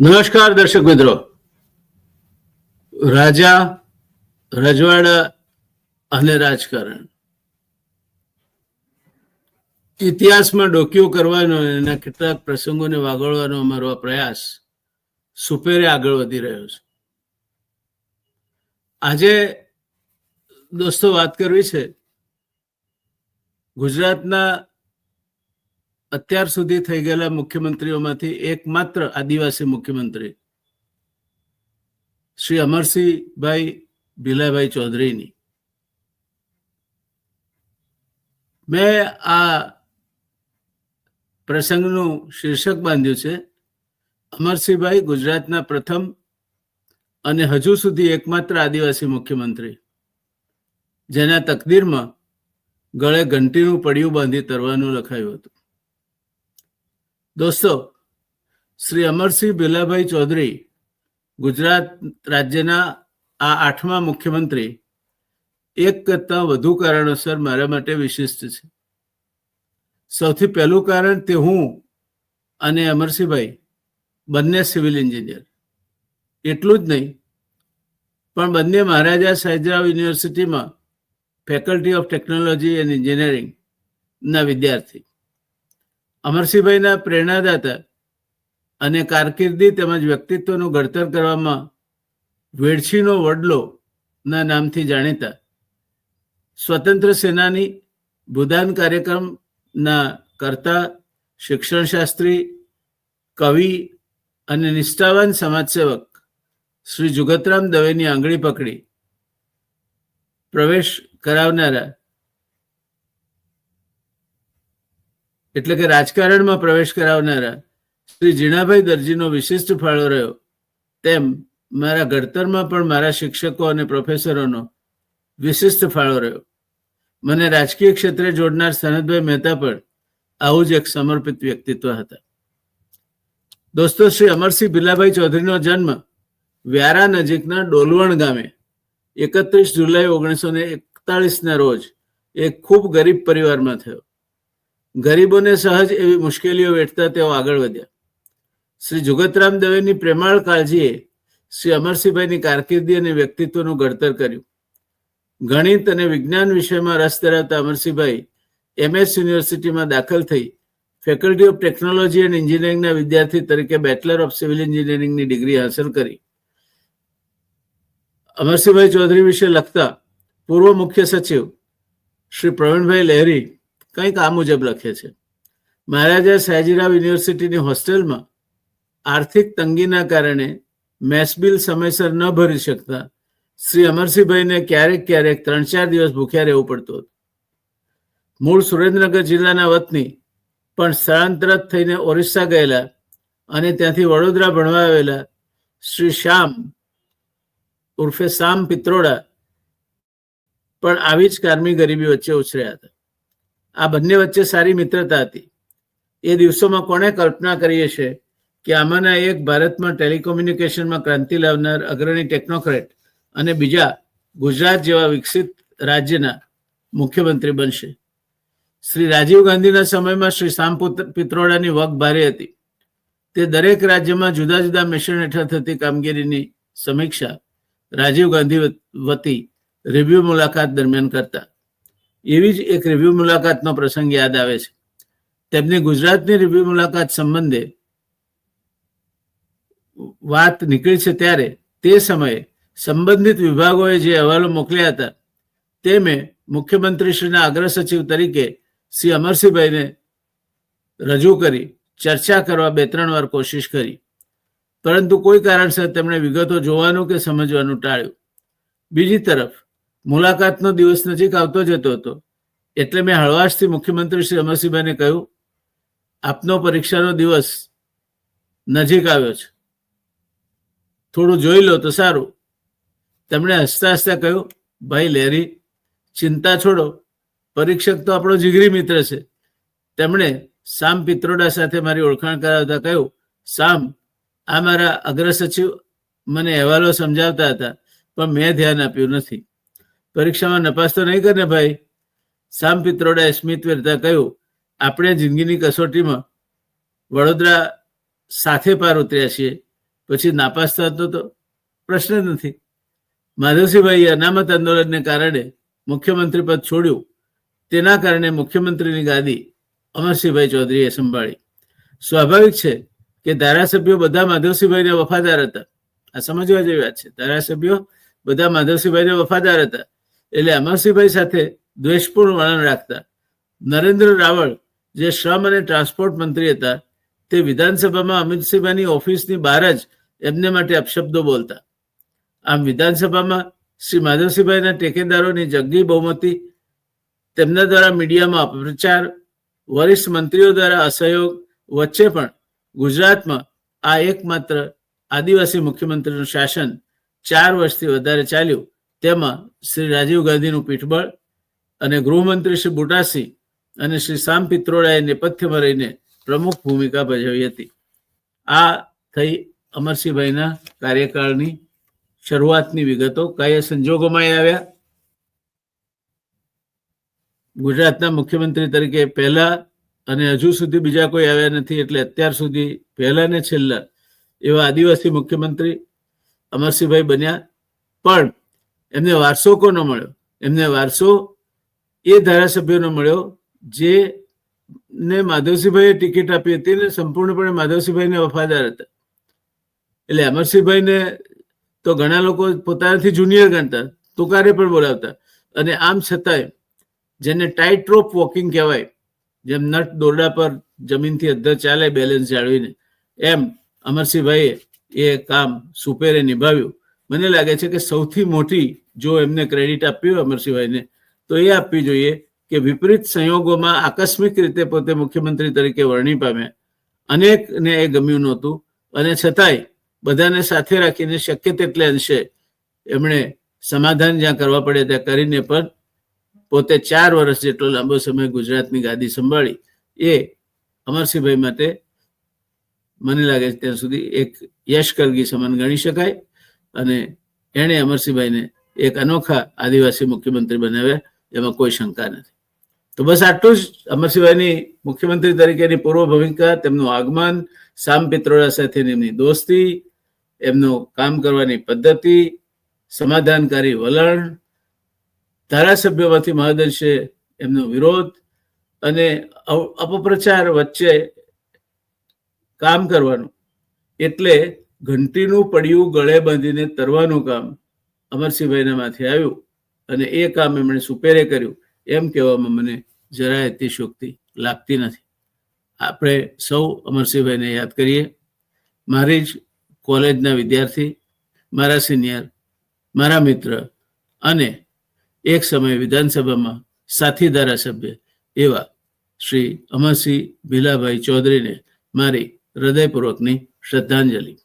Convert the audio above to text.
નમસ્કાર દર્શક મિત્રો. રાજા, રજવાડા અને રાજકારણ. ઇતિહાસમાં ડોકીઓ કરવાનો એના કેટલાક પ્રસંગોને વાગોળવાનો અમારો પ્રયાસ સુપેરે આગળ વધી રહ્યો છે. આજે દોસ્તો વાત કરવી છે. ગુજરાતના અત્યાર સુધી થઈ ગયેલા મુખ્યમંત્રીઓમાંથી એકમાત્ર આદિવાસી મુખ્યમંત્રી શ્રી અમરસિંહભાઈ ભીલાભાઈ ચૌધરીની. મેં આ પ્રસંગનું શીર્ષક બાંધ્યું છે, અમરસિંહભાઈ ગુજરાતના પ્રથમ અને હજુ સુધી એકમાત્ર આદિવાસી મુખ્યમંત્રી, જેના તકદીરમાં ગળે ઘંટીનું પડિયું બાંધી તરવાનું લખાયું હતું. દોસ્તો, શ્રી અમરસિંહ ભીલાભાઈ ચૌધરી, ગુજરાત રાજ્યના આ આઠમા મુખ્યમંત્રી, એક કરતાં વધુ કારણોસર મારા માટે વિશિષ્ટ છે. સૌથી પહેલું કારણ તે હું અને અમરસિંહભાઈ બંને સિવિલ એન્જિનિયર. એટલું જ નહીં, પણ બંને મહારાજા સાહેબરાવ યુનિવર્સિટીમાં ફેકલ્ટી ઓફ ટેકનોલોજી એન્ડ એન્જિનિયરિંગના વિદ્યાર્થી. અમરસિંહભાઈના પ્રેરણાદાતા અને કારકિર્દી તેમજ વ્યક્તિત્વનું ઘડતર કરવામાં વેડછીનો વડલો ના નામથી જાણીતા સ્વતંત્ર સેનાની ભૂદાન કાર્યક્રમના કરતા, શિક્ષણશાસ્ત્રી, કવિ અને નિષ્ઠાવાન સમાજસેવક શ્રી જુગતરામ દવેની આંગળી પકડી પ્રવેશ કરાવનારા એટલે કે રાજકારણમાં પ્રવેશ કરાવનારા શ્રી જીણાભાઈ દરજીનો વિશિષ્ટ ફાળો રહ્યો. તેમ મારા ઘડતરમાં પણ મારા શિક્ષકો અને પ્રોફેસરોનો વિશિષ્ટ ફાળો રહ્યો. મને રાજકીય ક્ષેત્રે જોડનાર સનદભાઈ મહેતા પણ આવું જ એક સમર્પિત વ્યક્તિત્વ હતા. દોસ્તો, શ્રી અમરસિંહ ભીલાભાઈ ચૌધરીનો જન્મ વ્યારા નજીકના ડોલવણ ગામે એકત્રીસ જુલાઈ ઓગણીસો ને એકતાળીસના રોજ એક ખૂબ ગરીબ પરિવારમાં થયો. ગરીબોને સહજ એવી મુશ્કેલીઓ વેઠતા તેઓ આગળ વધ્યા. શ્રી જુગતરામ દવેની પ્રેમાળ કાળજીએ શ્રી અમરસિંહભાઈની કારકિર્દી અને વ્યક્તિત્વનું ઘડતર કર્યું. ગણિત અને વિજ્ઞાન વિષયમાં રસ ધરાવતા અમરસિંહભાઈ એમએસ યુનિવર્સિટીમાં દાખલ થઈ ફેકલ્ટી ઓફ ટેકનોલોજી એન્ડ એન્જિનિયરિંગના વિદ્યાર્થી તરીકે બેચલર ઓફ સિવિલ એન્જિનિયરિંગની ડિગ્રી હાંસલ કરી. અમરસિંહભાઈ ચૌધરી વિશે લખતા પૂર્વ મુખ્ય સચિવ શ્રી પ્રવીણભાઈ લહેરી કંઈક આ મુજબ લખે છે. મહારાજા સયાજીરાવ યુનિવર્સિટીની હોસ્ટેલમાં આર્થિક તંગીના કારણે મેસ બિલ સમયસર ન ભરી શકતા શ્રી અમરસિંહભાઈને ક્યારેક ક્યારેક ત્રણ ચાર દિવસ ભૂખ્યા રહેવું પડતું હતું. મૂળ સુરેન્દ્રનગર જિલ્લાના વતની પણ સ્થળાંતરત થઈને ઓરિસ્સા ગયેલા અને ત્યાંથી વડોદરા ભણવા આવેલા શ્રી શ્યામ ઉર્ફે શામ પિત્રોડા પણ આવી જ કારમી ગરીબી વચ્ચે ઉછર્યા હતા. આ બંને વચ્ચે સારી મિત્રતા હતી. એ દિવસોમાં કોણે કલ્પના કરી છે કે આમાંના એક ભારતમાં ટેલિકોમ્યુનિકેશનમાં ક્રાંતિ લાવનાર અગ્રણી ટેકનોક્રેટ અને બીજા ગુજરાત જેવા વિકસિત રાજ્યના મુખ્યમંત્રી બનશે. શ્રી રાજીવ ગાંધીના સમયમાં શ્રી શામ પિત્રોડાની વગ ભારે હતી. તે દરેક રાજ્યમાં જુદા જુદા મિશન હેઠળ થતી કામગીરીની સમીક્ષા રાજીવ ગાંધી વતી રિવ્યુ મુલાકાત દરમિયાન કરતા. એવી જ એક રિવ્યુ મુલાકાતનો પ્રસંગ યાદ આવે છે. તેમની ગુજરાતની રિવ્યુ મુલાકાત સંબંધે વાત નીકળી છે ત્યારે તે સમયે સંબંધિત વિભાગોએ જે અહેવાલો મોકલ્યા હતા, તે મેં મુખ્યમંત્રીશ્રીના અગ્ર સચિવ તરીકે શ્રી અમરસિંહભાઈને રજૂ કરી, ચર્ચા કરવા બે ત્રણ વાર કોશિશ કરી. પરંતુ કોઈ કારણસર તેમણે વિગતો જોવાનું કે સમજવાનું ટાળ્યું. બીજી તરફ, મુલાકાતનો દિવસ નજીક આવતો જતો હતો. એટલે મેં હળવાશથી મુખ્યમંત્રી શ્રી અમરસિંહભાઈને કહ્યું, આપનો પરીક્ષાનો દિવસ નજીક આવ્યો છે. થોડું જોઈ લો તો સારું. તેમણે હસતા હસતા કહ્યું, ભાઈ લેરી, ચિંતા છોડો. પરીક્ષક તો આપણો જીગરી મિત્ર છે. તેમણે સામ પિત્રોડા સાથે મારી ઓળખાણ કરાવતા કહ્યું, સામ, આ મારા અગ્ર સચિવ મને અહેવાલો સમજાવતા હતા, પણ મેં ધ્યાન આપ્યું નથી. પરીક્ષામાં નપાસ તો નહીં કરે ભાઈ? સામ પિત્રોડાએ સ્મિત વેરતા કહ્યું, આપણે જિંદગીની કસોટીમાં વડોદરા સાથે પાર ઉતર્યા છીએ. પછી નાપાસ થતો તો પ્રશ્ન જ નથી. માધવસિંહભાઈએ અનામત આંદોલનને કારણે મુખ્યમંત્રી પદ છોડ્યું. તેના કારણે મુખ્યમંત્રીની ગાદી અમરસિંહભાઈ ચૌધરીએ સંભાળી. સ્વાભાવિક છે કે ધારાસભ્યો બધા માધવસિંહભાઈને વફાદાર હતા. આ સમજવા જેવી વાત છે. ધારાસભ્યો બધા માધવસિંહભાઈને વફાદાર હતા. એટલે અમરસિંહભાઈ સાથે દ્વેષપૂર્ણ વર્ણન રાખતા. નરેન્દ્ર રાવળ જે શ્રમ અને ટ્રાન્સપોર્ટ મંત્રી હતા, તે વિધાનસભામાં અમિતસિંહભાઈની ઓફિસની બહાર જ એમને માટે અપશબ્દો બોલતા. આમ વિધાનસભામાં શ્રી માધવસિંહભાઈના ટેકેદારોની જંગી બહુમતી તેમના દ્વારા મીડિયામાં અપપ્રચાર, વરિષ્ઠ મંત્રીઓ દ્વારા અસહયોગ વચ્ચે પણ ગુજરાતમાં આ એકમાત્ર આદિવાસી મુખ્યમંત્રીનું શાસન ચાર વર્ષથી વધારે ચાલ્યું. તેમાં શ્રી રાજીવ ગાંધીનું પીઠબળ અને ગૃહમંત્રી શ્રી બુટાસિંહ અને શ્રી સામ પિત્રોડાએ નેપથ્યમાં રહીને પ્રમુખ ભૂમિકા ભજવી હતી. આ થઈ અમરસિંહભાઈના કાર્યકાળની શરૂઆતની વિગતો. કયા સંજોગોમાં આવ્યા. ગુજરાતના મુખ્યમંત્રી તરીકે પહેલા અને હજુ સુધી બીજા કોઈ આવ્યા નથી એટલે અત્યાર સુધી પહેલા ને છેલ્લા એવા આદિવાસી મુખ્યમંત્રી અમરસિંહભાઈ બન્યા. પણ એમને વારસો કોનો મળ્યો? એમને વારસો એ ધારાસભ્યોનો મળ્યો, જે ને માધવસિંહભાઈએ ટિકિટ આપી હતી ને સંપૂર્ણપણે માધવસિંહભાઈને વફાદાર હતા. એટલે અમરસિંહભાઈને તો ઘણા લોકો પોતાનાથી જુનિયર ગણતા, તુકારે પણ બોલાવતા. અને આમ છતાંય, જેને ટાઈટ રોપ વોકિંગ કહેવાય, જેમ નટ દોરડા પર જમીનથી અદ્ધર ચાલે બેલેન્સ જાળવીને, એમ અમરસિંહભાઈએ એ કામ સુપેરે નિભાવ્યું. મને લાગે છે કે સૌથી મોટી, જો એમને ક્રેડિટ આપ્યું અમરસિંહભાઈને તો એ આપવી જોઈએ કે વિપરીત સંયોગોમાં આકસ્મિક રીતે પોતે મુખ્યમંત્રી તરીકે વરણી પામ્યા અનેકને એ ગમ્યું નહોતું અને છતાંય બધાને સાથે રાખીને શક્ય તેટલે અંશે એમણે સમાધાન જ્યાં કરવા પડે ત્યાં કરીને પણ પોતે ચાર વર્ષ જેટલો લાંબો સમય ગુજરાતની ગાદી સંભાળી. એ અમરસિંહભાઈ માટે મને લાગે છે ત્યાં સુધી એક યશ કરગી સમાન ગણી શકાય અને એણે અમરસિંહભાઈને એક અનોખા આદિવાસી મુખ્યમંત્રી બનાવ્યા. એમાં કોઈ શંકા નથી. તો બસ આટલું જ. અમરસિંહભાઈની મુખ્યમંત્રી તરીકેની પૂર્વ ભૂમિકા, તેમનું આગમન, સામ પિત્રોડા સાથેની એમની દોસ્તી, એમનું કામ કરવાની પદ્ધતિ, સમાધાનકારી વલણ, ધારાસભ્યોમાંથી મહદંશે એમનો વિરોધ અને અપપ્રચાર વચ્ચે કામ કરવાનું. એટલે ઘંટીનું પડ્યું ગળે બાંધીને તરવાનું કામ અમરસિંહભાઈના માથે આવ્યું. અને એ કામ એમણે સુપેરે કર્યું. એમ કહેવામાં મને જરાય અતિશોક્તિ લાગતી નથી. આપણે સૌ અમરસિંહભાઈને યાદ કરીએ. મારી જ કોલેજના વિદ્યાર્થી, મારા સિનિયર, મારા મિત્ર અને એક સમયે વિધાનસભામાં સાથી ધારાસભ્ય એવા શ્રી અમરસિંહ ભીલાભાઈ ચૌધરીને મારી હૃદયપૂર્વકની શ્રદ્ધાંજલિ.